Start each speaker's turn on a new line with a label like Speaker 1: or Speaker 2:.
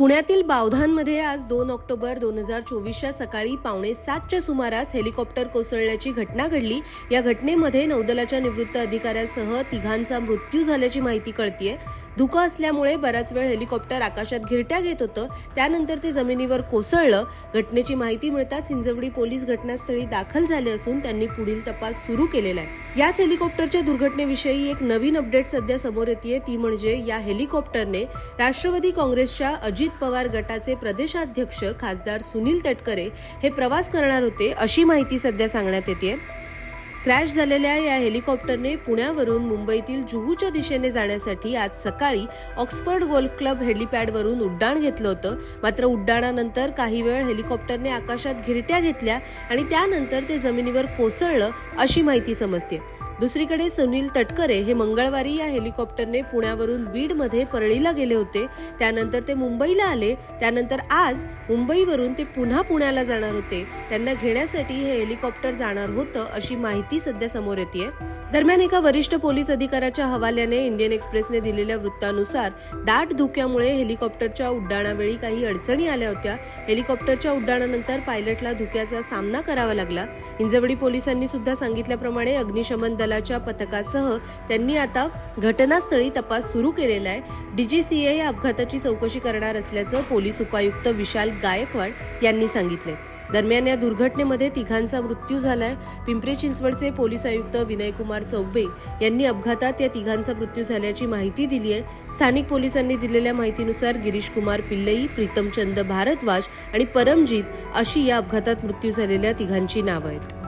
Speaker 1: पुण्यातील बावधानमध्ये आज दोन ऑक्टोबर दोन हजार चोवीसच्या सकाळी पावणे सातच्या सुमारास हेलिकॉप्टर कोसळल्याची घटना घडली. या घटनेमध्ये नौदलाच्या निवृत्त अधिकाऱ्यांसह तिघांचा मृत्यू झाल्याची माहिती कळतीये. धुकं असल्यामुळे बराच वेळ हेलिकॉप्टर आकाशात घिरट्या घेत होतं. त्यानंतर ते जमिनीवर कोसळलं. घटनेची माहिती मिळताच हिंजवडी पोलीस घटनास्थळी दाखल झाले असून त्यांनी पुढील तपास सुरू केलेला आहे. याच हेलिकॉप्टरच्या दुर्घटनेविषयी एक नवीन अपडेट सध्या समोर येते ती म्हणजे या हेलिकॉप्टरने राष्ट्रवादी काँग्रेसच्या अजित पवार गटाचे प्रदेशाध्यक्ष खासदार सुनील तटकरे हे प्रवास करणार होते अशी माहिती सध्या सांगण्यात येते क्रॅश झालेल्या या हेलिकॉप्टरने पुण्यावरून मुंबईतील जुहूच्या दिशेने जाण्यासाठी आज सकाळी ऑक्सफर्ड गोल्फ क्लब हेलिपॅडवरून उड्डाण घेतलं होतं. मात्र उड्डाणानंतर काही वेळ हेलिकॉप्टरने आकाशात घिरट्या घेतल्या आणि त्यानंतर ते जमिनीवर कोसळलं अशी माहिती समजते दुसरीकडे सुनील तटकरे हे मंगळवारी या हेलिकॉप्टरने पुण्यावरून बीडमध्ये परळीला गेले होते. त्यानंतर ते मुंबईला आले. त्यानंतर आज मुंबईवरून ते पुन्हा पुण्याला जाणार होते. त्यांना घेण्यासाठी हे हेलिकॉप्टर जाणार होतं अशी माहिती सध्या समोर येते दरम्यान एका वरिष्ठ पोलीस अधिकाऱ्याच्या हवाल्याने इंडियन एक्सप्रेसने दिलेल्या वृत्तानुसार दाट धुक्यामुळे हेलिकॉप्टरच्या उड्डाणावेळी काही अडचणी आल्या होत्या. हेलिकॉप्टरच्या उड्डाणानंतर पायलटला धुक्याचा सामना करावा लागला. हिंजवडी पोलिसांनी सुद्धा सांगितल्याप्रमाणे अग्निशमन दल दलाच्या पथकासह त्यांनी आता घटनास्थळी तपास सुरू केलेला आहे. डीजीसीए या अपघाताची चौकशी करणार असल्याचं पोलीस उपायुक्त विशाल गायकवाड यांनी सांगितले दरम्यान या दुर्घटनेमध्ये तिघांचा मृत्यू झालाय. पिंपरी चिंचवडचे पोलीस आयुक्त विनयकुमार चौबे यांनी अपघातात या तिघांचा मृत्यू झाल्याची माहिती दिली आहे स्थानिक पोलिसांनी दिलेल्या माहितीनुसार गिरीश कुमार पिल्लई प्रीतमचंद भारद्वाज आणि परमजीत अशी या अपघातात मृत्यू झालेल्या तिघांची नावं आहेत.